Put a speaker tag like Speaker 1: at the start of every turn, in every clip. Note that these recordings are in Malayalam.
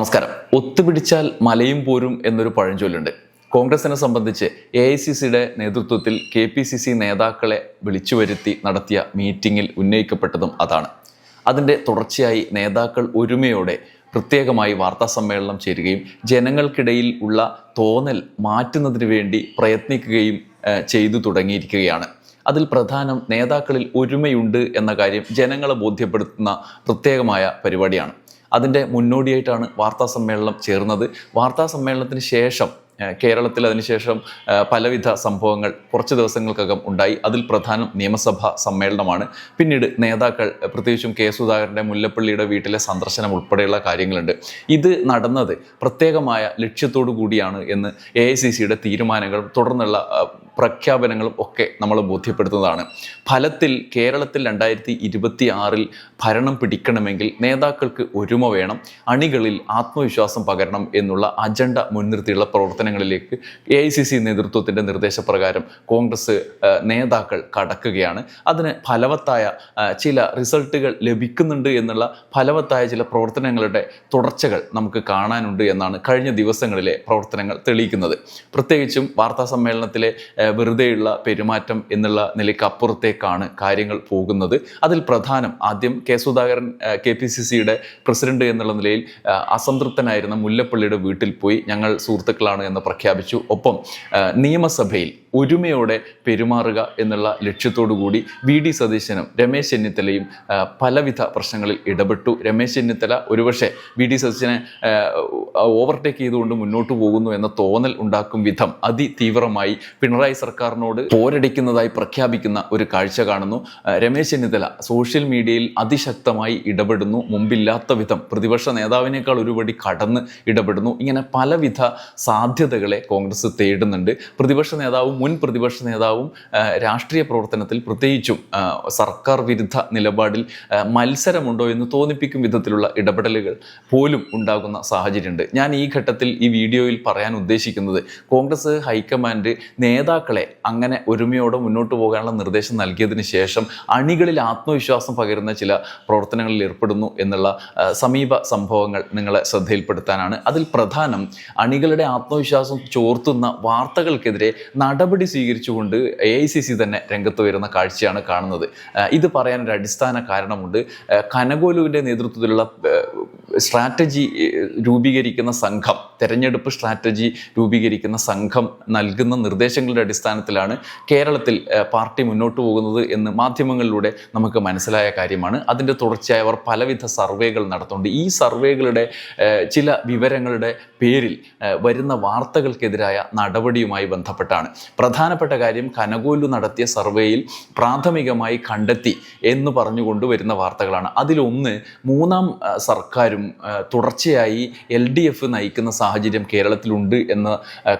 Speaker 1: നമസ്കാരം. ഒത്തുപിടിച്ചാൽ മലയും പോരും എന്നൊരു പഴഞ്ചൊല്ലുണ്ട്. കോൺഗ്രസിനെ സംബന്ധിച്ച് എ ഐ സി സിയുടെ നേതൃത്വത്തിൽ കെ പി സി സി നേതാക്കളെ വിളിച്ചു വരുത്തി നടത്തിയ മീറ്റിംഗിൽ ഉന്നയിക്കപ്പെട്ടതും അതാണ്. അതിന്റെ തുടർച്ചയായി നേതാക്കൾ ഒരുമയോടെ പ്രത്യേകമായി വാർത്താ സമ്മേളനം ചേരുകയും ജനങ്ങൾക്കിടയിൽ ഉള്ള തോന്നൽ മാറ്റുന്നതിന് വേണ്ടി പ്രയത്നിക്കുകയും ചെയ്തു തുടങ്ങിയിരിക്കുകയാണ്. അതിൽ പ്രധാനം നേതാക്കളിൽ ഒരുമയുണ്ട് എന്ന കാര്യം ജനങ്ങളെ ബോധ്യപ്പെടുത്തുന്ന പ്രത്യേകമായ പരിപാടിയാണ്. അതിന്റെ മുന്നോടിയായിട്ടാണ് വാർത്താ സമ്മേളനം ചേർന്നത്. വാർത്താ സമ്മേളനത്തിന് ശേഷം കേരളത്തിൽ അതിനുശേഷം പലവിധ സംഭവങ്ങൾ കുറച്ച് ദിവസങ്ങൾക്കകം ഉണ്ടായി. അതിൽ പ്രധാനം നിയമസഭാ സമ്മേളനമാണ്. പിന്നീട് നേതാക്കൾ പ്രത്യേകിച്ചും കെ സുധാകരന്റെ മുല്ലപ്പള്ളിയുടെ വീട്ടിലെ സന്ദർശനം ഉൾപ്പെടെയുള്ള കാര്യങ്ങളുണ്ട്. ഇത് നടന്നത് പ്രത്യേകമായ ലക്ഷ്യത്തോടു കൂടിയാണ് എന്ന് എ ഐ സി സിയുടെ തീരുമാനങ്ങളും തുടർന്നുള്ള പ്രഖ്യാപനങ്ങളും ഒക്കെ നമ്മൾ ബോധ്യപ്പെടുത്തുന്നതാണ്. ഫലത്തിൽ കേരളത്തിൽ രണ്ടായിരത്തി ഇരുപത്തി ആറിൽ ഭരണം പിടിക്കണമെങ്കിൽ നേതാക്കൾക്ക് ഒരുമ വേണം. അണികളിൽ ആത്മവിശ്വാസം പകരണം എന്നുള്ള അജണ്ട മുൻനിർത്തിയുള്ള പ്രവർത്തനങ്ങളിലേക്ക് എ ഐ സി സി നേതൃത്വത്തിന്റെ നിർദ്ദേശപ്രകാരം കോൺഗ്രസ് നേതാക്കൾ കടക്കുകയാണ്. അതിന് ഫലവത്തായ ചില റിസൾട്ടുകൾ ലഭിക്കുന്നുണ്ട് എന്നുള്ള ഫലവത്തായ ചില പ്രവർത്തനങ്ങളുടെ തുടർച്ചകൾ നമുക്ക് കാണാനുണ്ട് എന്നാണ് കഴിഞ്ഞ ദിവസങ്ങളിലെ പ്രവർത്തനങ്ങൾ തെളിയിക്കുന്നത്. പ്രത്യേകിച്ചും വാർത്താ സമ്മേളനത്തിലെ വെറുതെയുള്ള പെരുമാറ്റം എന്നുള്ള നിലയ്ക്ക് അപ്പുറത്തേക്കാണ് കാര്യങ്ങൾ പോകുന്നത്. അതിൽ പ്രധാനം ആദ്യം K Sudhakaran K P C സിയുടെ പ്രസിഡന്റ് എന്നുള്ള നിലയിൽ അസംതൃപ്തനായിരുന്ന മുല്ലപ്പള്ളിയുടെ വീട്ടിൽ പോയി ഞങ്ങൾ സുഹൃത്തുക്കളാണ് എന്ന് പ്രഖ്യാപിച്ചു. ഒപ്പം നിയമസഭയിൽ ഒരുമയോടെ പെരുമാറുക എന്നുള്ള ലക്ഷ്യത്തോടു കൂടി വി ഡി സതീശനും രമേശ് ചെന്നിത്തലയും പലവിധ പ്രശ്നങ്ങളിൽ ഇടപെട്ടു. രമേശ് ചെന്നിത്തല ഒരുപക്ഷെ വി ഡി സതീശനെ ഓവർടേക്ക് ചെയ്തുകൊണ്ട് മുന്നോട്ട് പോകുന്നു എന്ന തോന്നൽ ഉണ്ടാക്കും വിധം അതിതീവ്രമായി പിണറായി സർക്കാരിനോട് പോരടിക്കുന്നതായി പ്രഖ്യാപിക്കുന്ന ഒരു കാഴ്ച കാണുന്നു. രമേശ് ചെന്നിത്തല സോഷ്യൽ മീഡിയയിൽ അതിശക്തമായി ഇടപെടുന്നു. മുമ്പില്ലാത്ത വിധം പ്രതിപക്ഷ നേതാവിനേക്കാൾ ഒരുപടി കടന്ന് ഇടപെടുന്നു. ഇങ്ങനെ പലവിധ സാധ്യതകളെ കോൺഗ്രസ് തേടുന്നുണ്ട്. പ്രതിപക്ഷ നേതാവും മുൻ പ്രതിപക്ഷ നേതാവും രാഷ്ട്രീയ പ്രവർത്തനത്തിൽ പ്രത്യേകിച്ചും സർക്കാർ വിരുദ്ധ നിലപാടിൽ മത്സരമുണ്ടോ എന്ന് തോന്നിപ്പിക്കും വിധത്തിലുള്ള ഇടപെടലുകൾ പോലും ഉണ്ടാകുന്ന സാഹചര്യമുണ്ട്. ഞാൻ ഈ ഘട്ടത്തിൽ ഈ വീഡിയോയിൽ പറയാൻ ഉദ്ദേശിക്കുന്നത് കോൺഗ്രസ് ഹൈക്കമാൻഡ് നേതാക്കളെ അങ്ങനെ ഒരുമയോടെ മുന്നോട്ട് പോകാനുള്ള നിർദ്ദേശം നൽകിയതിന് ശേഷം അണികളിൽ ആത്മവിശ്വാസം പകരുന്ന ചില പ്രവർത്തനങ്ങളിൽ ഏർപ്പെടുന്നു എന്നുള്ള സമീപ സംഭവങ്ങൾ നിങ്ങളെ ശ്രദ്ധയിൽപ്പെടുത്താനാണ്. അതിൽ പ്രധാനം അണികളുടെ ആത്മവിശ്വാസം ചോർത്തുന്ന വാർത്തകൾക്കെതിരെ നടപടി സ്വീകരിച്ചുകൊണ്ട് എ ഐ സി സി തന്നെ രംഗത്ത് വരുന്ന കാഴ്ചയാണ് കാണുന്നത്. ഇത് പറയാനൊരു അടിസ്ഥാന കാരണമുണ്ട്. കനകോലുവിന്റെ നേതൃത്വത്തിലുള്ള സ്ട്രാറ്റജി രൂപീകരിക്കുന്ന സംഘം തെരഞ്ഞെടുപ്പ് സ്ട്രാറ്റജി രൂപീകരിക്കുന്ന സംഘം നൽകുന്ന നിർദ്ദേശങ്ങളുടെ അടിസ്ഥാനത്തിലാണ് കേരളത്തിൽ പാർട്ടി മുന്നോട്ട് പോകുന്നത് എന്ന് മാധ്യമങ്ങളിലൂടെ നമുക്ക് മനസ്സിലായ കാര്യമാണ്. അതിന്റെ തുടർച്ചയായി അവർ പലവിധ സർവേകൾ നടത്തുന്നുണ്ട്. ഈ സർവേകളുടെ ചില വിവരങ്ങളുടെ പേരിൽ വരുന്ന വാർത്തകൾക്കെതിരായ നടപടിയുമായി ബന്ധപ്പെട്ടാണ്. പ്രധാനപ്പെട്ട കാര്യം കനകോലു നടത്തിയ സർവേയിൽ പ്രാഥമികമായി കണ്ടെത്തി എന്ന് പറഞ്ഞുകൊണ്ട് വരുന്ന വാർത്തകളാണ്. അതിലൊന്ന് മൂന്നാം സർക്കാരും തുടർച്ചയായി എൽ ഡി എഫ് നയിക്കുന്ന സാഹചര്യം കേരളത്തിലുണ്ട് എന്ന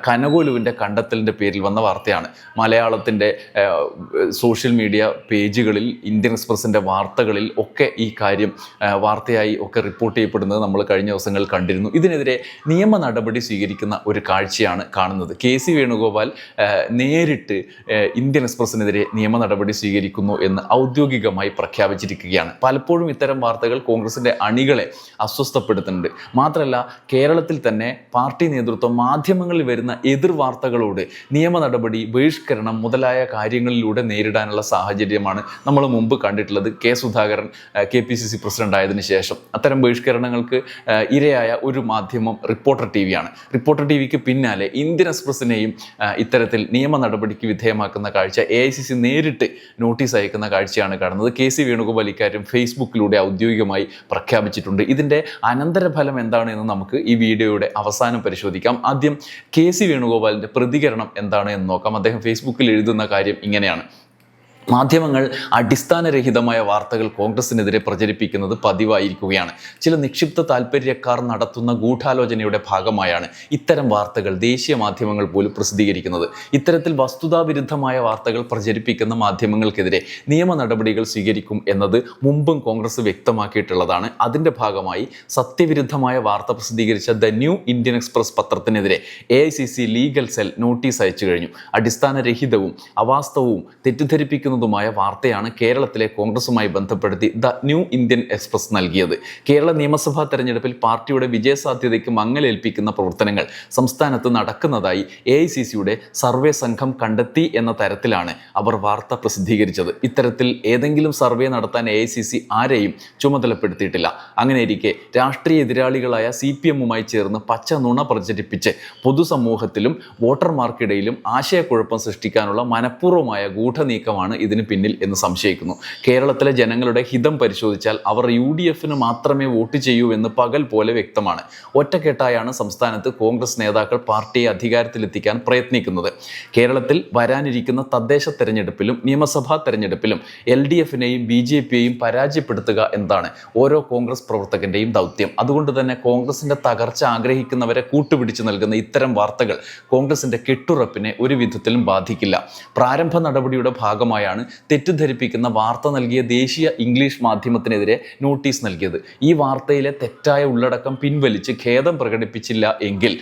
Speaker 1: കനകോലുവിന്റെ കണ്ടെത്തലിന്റെ പേരിൽ വന്ന വാർത്തയാണ്. മലയാളത്തിന്റെ സോഷ്യൽ മീഡിയ പേജുകളിൽ ഇന്ത്യൻ എക്സ്പ്രസിന്റെ വാർത്തകളിൽ ഒക്കെ ഈ കാര്യം വാർത്തയായി ഒക്കെ റിപ്പോർട്ട് ചെയ്യപ്പെടുന്നത് നമ്മൾ കഴിഞ്ഞ ദിവസങ്ങൾ കണ്ടിരുന്നു. ഇതിനെതിരെ നിയമ നടപടി സ്വീകരിക്കുന്ന ഒരു കാഴ്ചയാണ് കാണുന്നത്. കെ സി വേണുഗോപാൽ നേരിട്ട് ഇന്ത്യൻ എക്സ്പ്രസിനെതിരെ നിയമ നടപടി സ്വീകരിക്കുന്നു എന്ന് ഔദ്യോഗികമായി പ്രഖ്യാപിച്ചിരിക്കുകയാണ്. പലപ്പോഴും ഇത്തരം വാർത്തകൾ കോൺഗ്രസിന്റെ അണികളെ അസ്വസ്ഥപ്പെടുത്തുന്നുണ്ട്. മാത്രമല്ല കേരളത്തിൽ തന്നെ പാർട്ടി നേതൃത്വം മാധ്യമങ്ങളിൽ വരുന്ന എതിർ വാർത്തകളോട് നിയമ നടപടി ബഹിഷ്കരണം മുതലായ കാര്യങ്ങളിലൂടെ നേരിടാനുള്ള സാഹചര്യമാണ് നമ്മൾ മുമ്പ് കണ്ടിട്ടുള്ളത്. K Sudhakaran K P C C president ആയതിനു ശേഷം. അത്തരം ബഹിഷ്കരണങ്ങൾക്ക് ഇരയായ ഒരു മാധ്യമം റിപ്പോർട്ടർ ടി വിയാണ് റിപ്പോർട്ടർ ടി വിക്ക് പിന്നാലെ ഇന്ത്യൻ എക്സ്പ്രസിനെയും ഇത്തരത്തിൽ നിയമ നടപടിക്ക് വിധേയമാക്കുന്ന കാഴ്ച എ ഐ സി സി നേരിട്ട് നോട്ടീസ് അയക്കുന്ന കാഴ്ചയാണ് കാണുന്നത്. കെ സി വേണുഗോപാൽ ഇക്കാര്യം ഫേസ്ബുക്കിലൂടെ ഔദ്യോഗികമായി പ്രഖ്യാപിച്ചിട്ടുണ്ട്. ഇതിന്റെ അനന്തരഫലം എന്താണ് എന്ന് നമുക്ക് ഈ വീഡിയോയുടെ അവസാനം പരിശോധിക്കാം. ആദ്യം കെ സി വേണുഗോപാലിന്റെ പ്രതികരണം എന്താണ് എന്ന് നോക്കാം. അദ്ദേഹം ഫേസ്ബുക്കിൽ എഴുതുന്ന കാര്യം ഇങ്ങനെയാണ്. മാധ്യമങ്ങൾ അടിസ്ഥാനരഹിതമായ വാർത്തകൾ കോൺഗ്രസിനെതിരെ പ്രചരിപ്പിക്കുന്നത് പതിവായിരിക്കുകയാണ്. ചില നിക്ഷിപ്ത താല്പര്യക്കാർ നടത്തുന്ന ഗൂഢാലോചനയുടെ ഭാഗമായാണ് ഇത്തരം വാർത്തകൾ ദേശീയ മാധ്യമങ്ങൾ പോലും പ്രസിദ്ധീകരിക്കുന്നത്. ഇത്തരത്തിൽ വസ്തുതാവിരുദ്ധമായ വാർത്തകൾ പ്രചരിപ്പിക്കുന്ന മാധ്യമങ്ങൾക്കെതിരെ നിയമ നടപടികൾ സ്വീകരിക്കും എന്നത് മുമ്പും കോൺഗ്രസ് വ്യക്തമാക്കിയിട്ടുള്ളതാണ്. അതിന്റെ ഭാഗമായി സത്യവിരുദ്ധമായ വാർത്ത പ്രസിദ്ധീകരിച്ച ദ ന്യൂ ഇന്ത്യൻ എക്സ്പ്രസ് പത്രത്തിനെതിരെ എ ലീഗൽ സെൽ നോട്ടീസ് അയച്ചു കഴിഞ്ഞു. അടിസ്ഥാനരഹിതവും അവാസ്തവവും തെറ്റിദ്ധരിപ്പിക്കുന്ന ഞെട്ടിക്കുന്നതുമായ വാർത്തയാണ് കേരളത്തിലെ കോൺഗ്രസുമായി ബന്ധപ്പെടുത്തി ദ ന്യൂ ഇന്ത്യൻ എക്സ്പ്രസ് നൽകിയത്. കേരള നിയമസഭാ തെരഞ്ഞെടുപ്പിൽ പാർട്ടിയുടെ വിജയസാധ്യതയ്ക്ക് മങ്ങലേൽപ്പിക്കുന്ന പ്രവർത്തനങ്ങൾ സംസ്ഥാനത്ത് നടക്കുന്നതായി എ സർവേ സംഘം കണ്ടെത്തി എന്ന തരത്തിലാണ് അവർ വാർത്ത പ്രസിദ്ധീകരിച്ചത്. ഇത്തരത്തിൽ ഏതെങ്കിലും സർവേ നടത്താൻ എ ആരെയും ചുമതലപ്പെടുത്തിയിട്ടില്ല. അങ്ങനെ ഇരിക്കെ രാഷ്ട്രീയ എതിരാളികളായ സി പി എമ്മുമായി ചേർന്ന് പച്ച നുണ പ്രചരിപ്പിച്ച് പൊതുസമൂഹത്തിലും വോട്ടർമാർക്കിടയിലും ആശയക്കുഴപ്പം സൃഷ്ടിക്കാനുള്ള മനഃപൂർവമായ ഗൂഢനീക്കമാണ് ഇതിന് പിന്നിൽ എന്ന് സംശയിക്കുന്നു. കേരളത്തിലെ ജനങ്ങളുടെ ഹിതം പരിശോധിച്ചാൽ അവർ യു ഡി എഫിന് മാത്രമേ വോട്ട് ചെയ്യൂ എന്ന് പകൽ പോലെ വ്യക്തമാണ്. ഒറ്റക്കെട്ടായാണ് സംസ്ഥാനത്ത് കോൺഗ്രസ് നേതാക്കൾ പാർട്ടിയെ അധികാരത്തിലെത്തിക്കാൻ പ്രയത്നിക്കുന്നത്. കേരളത്തിൽ വരാനിരിക്കുന്ന തദ്ദേശ തെരഞ്ഞെടുപ്പിലും നിയമസഭാ തെരഞ്ഞെടുപ്പിലും എൽ ഡി എഫിനെയും ബി ജെ പിയെയും പരാജയപ്പെടുത്തുക എന്നതാണ് ഓരോ കോൺഗ്രസ് പ്രവർത്തകന്റെയും ദൗത്യം. അതുകൊണ്ട് തന്നെ കോൺഗ്രസിന്റെ തകർച്ച ആഗ്രഹിക്കുന്നവരെ കൂട്ടുപിടിച്ചു നൽകുന്ന ഇത്തരം വാർത്തകൾ കോൺഗ്രസിന്റെ കെട്ടുറപ്പിനെ ഒരു വിധത്തിലും ബാധിക്കില്ല. പ്രാരംഭ നടപടിയുടെ ഭാഗമായാണ് തെറ്റിദ്ധരിപ്പിക്കുന്ന വാർത്ത നൽകിയ ദേശീയ ഇംഗ്ലീഷ് മാധ്യമത്തിനെതിരെ നോട്ടീസ് നൽകിയത്. ഈ വാർത്തയിലെ തെറ്റായ ഉള്ളടക്കം പിൻവലിച്ച് ഖേദം പ്രകടിപ്പിച്ചില്ല എങ്കിൽ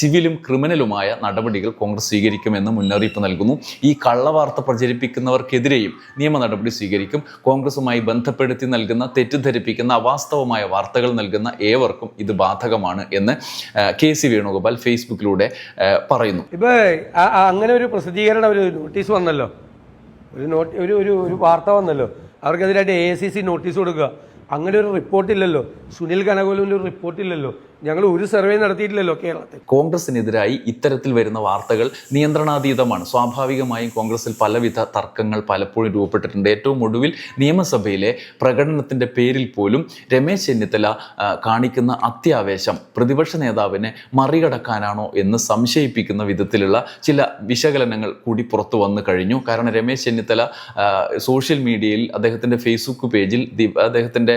Speaker 1: സിവിലും ക്രിമിനലുമായ നടപടികൾ കോൺഗ്രസ് സ്വീകരിക്കുമെന്ന് മുന്നറിയിപ്പ് നൽകുന്നു. ഈ കള്ളവാർത്ത പ്രചരിപ്പിക്കുന്നവർക്കെതിരെയും നിയമ നടപടി സ്വീകരിക്കും. കോൺഗ്രസുമായി ബന്ധപ്പെടുത്തി നൽകുന്ന തെറ്റിദ്ധരിപ്പിക്കുന്ന അവാസ്തവമായ വാർത്തകൾ നൽകുന്ന ഏവർക്കും ഇത് ബാധകമാണ് എന്ന് കെ സി വേണുഗോപാൽ ഫേസ്ബുക്കിലൂടെ പറയുന്നു.
Speaker 2: ഇപ്പൊ അങ്ങനെ ഒരു പ്രസിദ്ധീകരണം ഒരു നോട്ടീസ് വന്നല്ലോ. ഒരു നോട്ട് ഒരു ഒരു വാർത്ത വന്നല്ലോ. അവർക്കെതിരായിട്ട് എ സി സി നോട്ടീസ് കൊടുക്കുക. അങ്ങനെ ഒരു റിപ്പോർട്ട് ഇല്ലല്ലോ. സുനിൽ കനകോലിന്റെ ഒരു റിപ്പോർട്ട് ഇല്ലല്ലോ. ഞങ്ങൾ ഒരു സർവേ നടത്തിയിട്ടില്ലല്ലോ കേരളത്തിൽ.
Speaker 1: കോൺഗ്രസിനെതിരായി ഇത്തരത്തിൽ വരുന്ന വാർത്തകൾ നിയന്ത്രണാതീതമാണ്. സ്വാഭാവികമായും കോൺഗ്രസിൽ പലവിധ തർക്കങ്ങൾ പലപ്പോഴും രൂപപ്പെട്ടിട്ടുണ്ട്. ഏറ്റവും ഒടുവിൽ നിയമസഭയിലെ പ്രകടനത്തിന്റെ പേരിൽ പോലും രമേശ് ചെന്നിത്തല കാണിക്കുന്ന അത്യാവേശം പ്രതിപക്ഷ നേതാവിനെ മറികടക്കാനാണോ എന്ന് സംശയിപ്പിക്കുന്ന വിധത്തിലുള്ള ചില വിശകലനങ്ങൾ കൂടി പുറത്തു വന്നു കഴിഞ്ഞു. കാരണം രമേശ് ചെന്നിത്തല സോഷ്യൽ മീഡിയയിൽ അദ്ദേഹത്തിന്റെ ഫേസ്ബുക്ക് പേജിൽ അദ്ദേഹത്തിന്റെ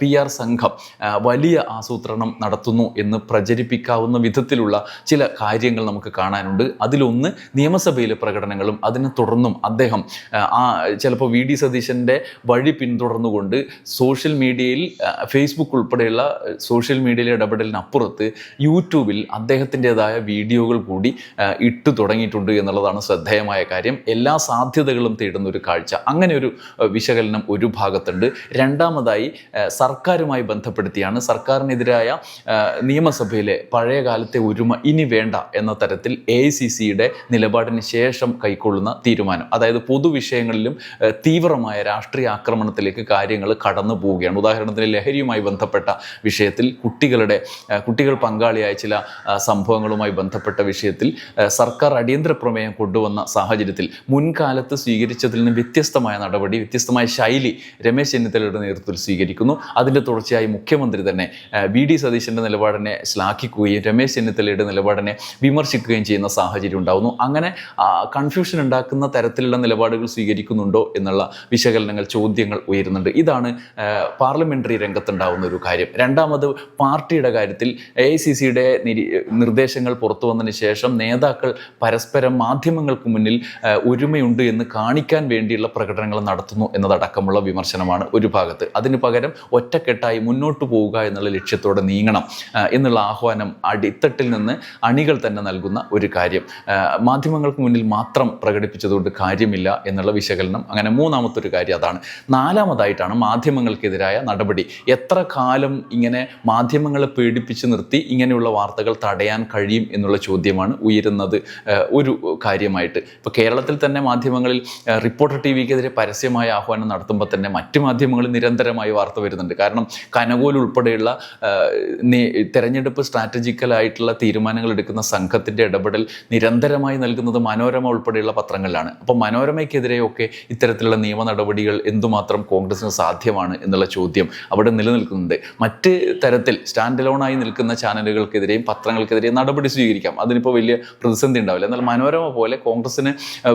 Speaker 1: പി ആർ സംഘം വലിയ ആസൂത്രണം നടത്തുന്നു എന്ന് പ്രചരിപ്പിക്കാവുന്ന വിധത്തിലുള്ള ചില കാര്യങ്ങൾ നമുക്ക് കാണാനുണ്ട്. അതിലൊന്ന് നിയമസഭയിലെ പ്രകടനങ്ങളും അതിനെ തുടർന്നും അദ്ദേഹം ആ, ചിലപ്പോൾ വി ഡി സതീശന്റെ വഴി പിന്തുടർന്നുകൊണ്ട് സോഷ്യൽ മീഡിയയിൽ ഫേസ്ബുക്ക് ഉൾപ്പെടെയുള്ള സോഷ്യൽ മീഡിയയിലെ ഇടപെടലിനപ്പുറത്ത് യൂട്യൂബിൽ അദ്ദേഹത്തിന്റെതായ വീഡിയോകൾ കൂടി ഇട്ടു തുടങ്ങിയിട്ടുണ്ട് എന്നുള്ളതാണ് ശ്രദ്ധേയമായ കാര്യം. എല്ലാ സാധ്യതകളും തേടുന്ന ഒരു കാഴ്ച. അങ്ങനെ ഒരു വിശകലനം ഒരു ഭാഗത്തുണ്ട്. രണ്ടാമതായി സർക്കാരുമായി സർക്കാരുമായി ബന്ധപ്പെടുത്തിയാണ് സർക്കാരിനെതിരായ നിയമസഭയിലെ പഴയ കാലത്തെ ഒരുമ ഇനി വേണ്ട എന്ന തരത്തിൽ എ ഐ സി സിയുടെ നിലപാടിന് ശേഷം കൈക്കൊള്ളുന്ന തീരുമാനം. അതായത് പൊതുവിഷയങ്ങളിലും തീവ്രമായ രാഷ്ട്രീയ ആക്രമണത്തിലേക്ക് കാര്യങ്ങൾ കടന്നു പോവുകയാണ്. ഉദാഹരണത്തിന് ലഹരിയുമായി ബന്ധപ്പെട്ട വിഷയത്തിൽ കുട്ടികളുടെ കുട്ടികൾ പങ്കാളിയായ ചില സംഭവങ്ങളുമായി ബന്ധപ്പെട്ട വിഷയത്തിൽ സർക്കാർ അടിയന്തര പ്രമേയം കൊണ്ടുവന്ന സാഹചര്യത്തിൽ മുൻകാലത്ത് സ്വീകരിച്ചതിൽ നിന്ന് വ്യത്യസ്തമായ നടപടി വ്യത്യസ്തമായ ശൈലി രമേശ് ചെന്നിത്തലയുടെ നേതൃത്വത്തിൽ സ്വീകരിക്കുന്നു. അതിന്റെ തുടർച്ചയായി മുഖ്യമന്ത്രി തന്നെ വി ഡി സതീശന്റെ നിലപാടിനെ ശ്ലാഘിക്കുകയും രമേശ് ചെന്നിത്തലയുടെ നിലപാടിനെ വിമർശിക്കുകയും ചെയ്യുന്ന സാഹചര്യം ഉണ്ടാകുന്നു അങ്ങനെ കൺഫ്യൂഷൻ ഉണ്ടാക്കുന്ന തരത്തിലുള്ള നിലപാടുകൾ സ്വീകരിക്കുന്നുണ്ടോ എന്നുള്ള വിശകലനങ്ങൾ ചോദ്യങ്ങൾ ഉയരുന്നുണ്ട്. ഇതാണ് പാർലമെന്ററി രംഗത്തുണ്ടാവുന്ന ഒരു കാര്യം. രണ്ടാമത് പാർട്ടിയുടെ കാര്യത്തിൽ എ ഐ സി സിയുടെ നിർദ്ദേശങ്ങൾ പുറത്തു വന്നതിന് ശേഷം നേതാക്കൾ പരസ്പരം മാധ്യമങ്ങൾക്ക് മുന്നിൽ ഒരുമയുണ്ട് എന്ന് കാണിക്കാൻ വേണ്ടിയുള്ള പ്രകടനങ്ങൾ നടത്തുന്നു എന്നതടക്കമുള്ള വിമർശനമാണ് ഒരു ഭാഗത്ത്. അതിന് പകരം ഒറ്റക്കെട്ടായി മുന്നോട്ട് പോവുക എന്നുള്ള ലക്ഷ്യത്തോടെ നീങ്ങണം എന്നുള്ള ആഹ്വാനം അടിത്തട്ടിൽ നിന്ന് അണികൾ തന്നെ നൽകുന്ന ഒരു കാര്യം. മാധ്യമങ്ങൾക്ക് മുന്നിൽ മാത്രം പ്രകടിപ്പിച്ചതുകൊണ്ട് കാര്യമില്ല എന്നുള്ള വിശകലനം അങ്ങനെ മൂന്നാമത്തെ ഒരു കാര്യം അതാണ്. നാലാമതായിട്ടാണ് മാധ്യമങ്ങൾക്കെതിരായ നടപടി. എത്ര കാലം ഇങ്ങനെ മാധ്യമങ്ങളെ പേടിപ്പിച്ച് നിർത്തി ഇങ്ങനെയുള്ള വാർത്തകൾ തടയാൻ കഴിയും എന്നുള്ള ചോദ്യമാണ് ഉയരുന്നത് ഒരു കാര്യമായിട്ട്. ഇപ്പോൾ കേരളത്തിൽ തന്നെ മാധ്യമങ്ങളിൽ റിപ്പോർട്ടർ ടി വിക്കെതിരെ പരസ്യമായ ആഹ്വാനം നടത്തുമ്പോൾ തന്നെ മറ്റ് മാധ്യമങ്ങളിൽ നിരന്തരമായി വാർത്ത വരുന്നുണ്ട്. കാരണം കനകോൽ ഉൾപ്പെടെയുള്ള തെരഞ്ഞെടുപ്പ് സ്ട്രാറ്റജിക്കലായിട്ടുള്ള തീരുമാനങ്ങൾ എടുക്കുന്ന സംഘത്തിന്റെ ഇടപെടൽ നിരന്തരമായി നൽകുന്നത് മനോരമ ഉൾപ്പെടെയുള്ള പത്രങ്ങളിലാണ്. അപ്പോൾ മനോരമയ്ക്കെതിരെയൊക്കെ ഇത്തരത്തിലുള്ള നിയമ നടപടികൾ എന്തുമാത്രം കോൺഗ്രസിന് സാധ്യമാണ് എന്നുള്ള ചോദ്യം അവിടെ നിലനിൽക്കുന്നുണ്ട്. മറ്റ് തരത്തിൽ സ്റ്റാൻഡ് ലോണായി നിൽക്കുന്ന ചാനലുകൾക്കെതിരെയും പത്രങ്ങൾക്കെതിരെയും നടപടി സ്വീകരിക്കാം. അതിനിപ്പോൾ വലിയ പ്രതിസന്ധി ഉണ്ടാവില്ല. എന്നാൽ മനോരമ പോലെ കോൺഗ്രസിന്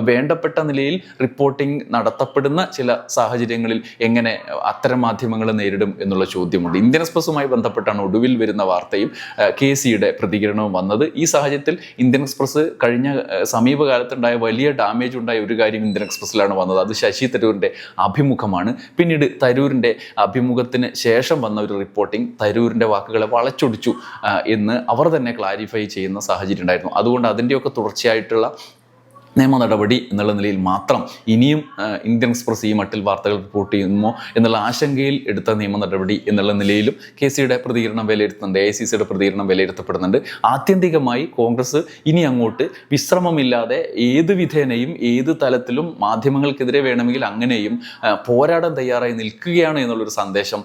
Speaker 1: വേണ്ടപ്പെട്ട നിലയിൽ റിപ്പോർട്ടിംഗ് നടത്തപ്പെടുന്ന ചില സാഹചര്യങ്ങളിൽ എങ്ങനെ അത്തരം മാധ്യമങ്ങളെ നേരിടും എന്നുള്ള ചോദ്യമുണ്ട്. ഇന്ത്യൻ എക്സ്പ്രസ്സുമായി ബന്ധപ്പെട്ടാണ് ഒടുവിൽ വരുന്ന വാർത്തയും കെ സിയുടെ പ്രതികരണവും വന്നത്. ഈ സാഹചര്യത്തിൽ ഇന്ത്യൻ എക്സ്പ്രസ് കഴിഞ്ഞ സമീപകാലത്തുണ്ടായ വലിയ ഡാമേജ് ഉണ്ടായ ഒരു കാര്യം ഇന്ത്യൻ എക്സ്പ്രസ്സിലാണ് വന്നത്. അത് ശശി തരൂരിന്റെ അഭിമുഖമാണ്. പിന്നീട് തരൂരിന്റെ അഭിമുഖത്തിന് ശേഷം വന്ന ഒരു റിപ്പോർട്ടിംഗ് തരൂരിന്റെ വാക്കുകളെ വളച്ചൊടിച്ചു എന്ന് അവർ തന്നെ ക്ലാരിഫൈ ചെയ്യുന്ന സാഹചര്യം ഉണ്ടായിരുന്നു. അതുകൊണ്ട് അതിന്റെയൊക്കെ തുടർച്ചയായിട്ടുള്ള നിയമ നടപടി എന്നുള്ള നിലയിൽ മാത്രം ഇനിയും ഇന്ത്യൻ എക്സ്പ്രസ് ഈ മട്ടിൽ വാർത്തകൾ റിപ്പോർട്ട് ചെയ്യുമോ എന്നുള്ള ആശങ്കയിൽ എടുത്ത നിയമ നടപടി എന്നുള്ള നിലയിലും കെ സിയുടെ പ്രതികരണം വിലയിരുത്തുന്നുണ്ട് എ സി സിയുടെ പ്രതികരണം വിലയിരുത്തപ്പെടുന്നുണ്ട്. ആത്യന്തികമായി കോൺഗ്രസ് ഇനി അങ്ങോട്ട് വിശ്രമമില്ലാതെ ഏത് വിധേനയും ഏത് തലത്തിലും മാധ്യമങ്ങൾക്കെതിരെ വേണമെങ്കിൽ അങ്ങനെയും പോരാടാൻ തയ്യാറായി നിൽക്കുകയാണ് എന്നുള്ളൊരു സന്ദേശം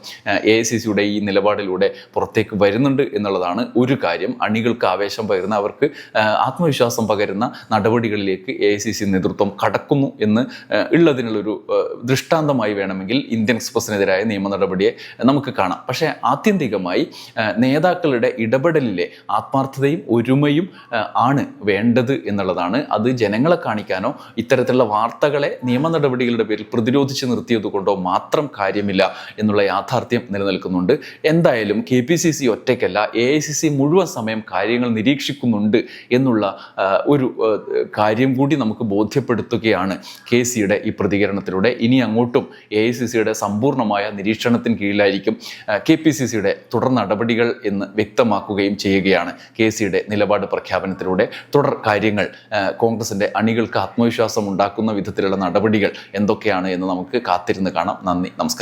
Speaker 1: എ സി സിയുടെ ഈ നിലപാടിലൂടെ പുറത്തേക്ക് വരുന്നുണ്ട് എന്നുള്ളതാണ് ഒരു കാര്യം. അണികൾക്ക് ആവേശം പകരുന്ന അവർക്ക് ആത്മവിശ്വാസം പകരുന്ന നടപടികളിലേക്ക് എ ഐ സി സി നേതൃത്വം കടക്കുന്നു എന്ന് ഉള്ളതിനുള്ളൊരു ദൃഷ്ടാന്തമായി വേണമെങ്കിൽ ഇന്ത്യൻ എക്സ്പ്രസിനെതിരായ നിയമ നടപടിയെ നമുക്ക് കാണാം. പക്ഷേ ആത്യന്തികമായി നേതാക്കളുടെ ഇടപെടലിലെ ആത്മാർത്ഥതയും ഒരുമയും ആണ് വേണ്ടത് എന്നുള്ളതാണ്. അത് ജനങ്ങളെ കാണിക്കാനോ ഇത്തരത്തിലുള്ള വാർത്തകളെ നിയമ നടപടികളുടെ പേരിൽ പ്രതിരോധിച്ച് നിർത്തിയത് കൊണ്ടോ മാത്രം കാര്യമില്ല എന്നുള്ള യാഥാർത്ഥ്യം നിലനിൽക്കുന്നുണ്ട്. എന്തായാലും കെ പി സി സി ഒറ്റയ്ക്കല്ല എ ഐ സി സി മുഴുവൻ സമയം കാര്യങ്ങൾ നിരീക്ഷിക്കുന്നുണ്ട് എന്നുള്ള ഒരു കാര്യം കൂടി നമുക്ക് ബോധ്യപ്പെടുത്തുകയാണ് കെ സിയുടെ ഈ പ്രതികരണത്തിലൂടെ. ഇനി അങ്ങോട്ടും എ ഐ സി സിയുടെ സമ്പൂർണമായ നിരീക്ഷണത്തിന് കീഴിലായിരിക്കും കെ പി സി സിയുടെ തുടർ നടപടികൾ എന്ന് വ്യക്തമാക്കുകയും ചെയ്യുകയാണ് കെ സിയുടെ നിലപാട് പ്രഖ്യാപനത്തിലൂടെ. തുടർ കാര്യങ്ങൾ കോൺഗ്രസിന്റെ അണികൾക്ക് ആത്മവിശ്വാസം ഉണ്ടാക്കുന്ന വിധത്തിലുള്ള നടപടികൾ എന്തൊക്കെയാണ് എന്ന് നമുക്ക് കാത്തിരുന്ന് കാണാം. നന്ദി നമസ്കാരം.